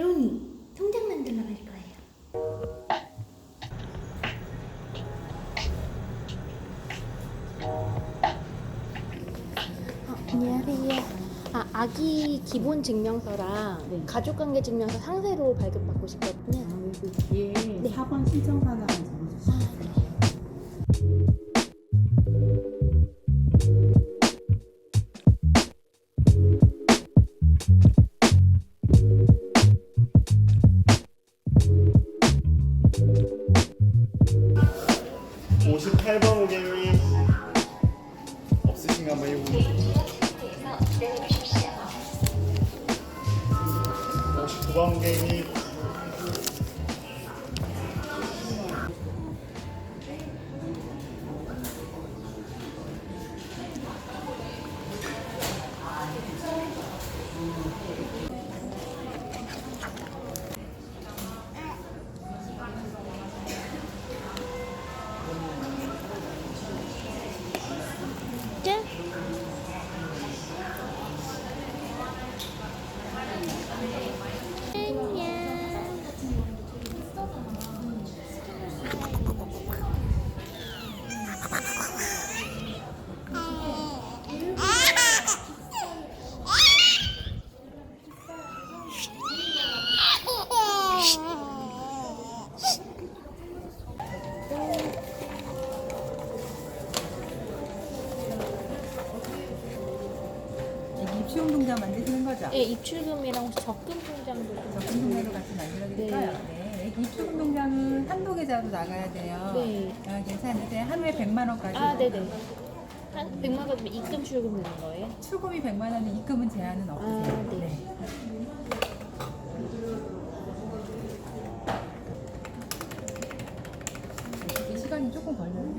로니 통장 만들러 갈 거예요. 어, 안녕하세요. 아, 아기 기본 증명서랑 네. 가족관계 증명서 상세로 발급받고 싶거든요. 여기 뒤에 네. 4번 신청사항 적어주시면 네. 58번 고객님 없으신가 봐요. 59번 고객님 통장 만드시는 거죠? 예, 입출금이랑 혹시 적금 통장도 적금 통장도 같이 만들어 드릴까요? 네. 네. 입출금 통장은 한도 계좌로 나가야 돼요. 네. 어, 아, 괜찮은데 네, 하루에 100만 원까지. 아, 네네. 한 100만 원면 입금 출금 되는 거예요? 출금이 100만 원에 입금은 제한은 아, 없으세요. 네. 네. 이 시간이 조금 걸려요.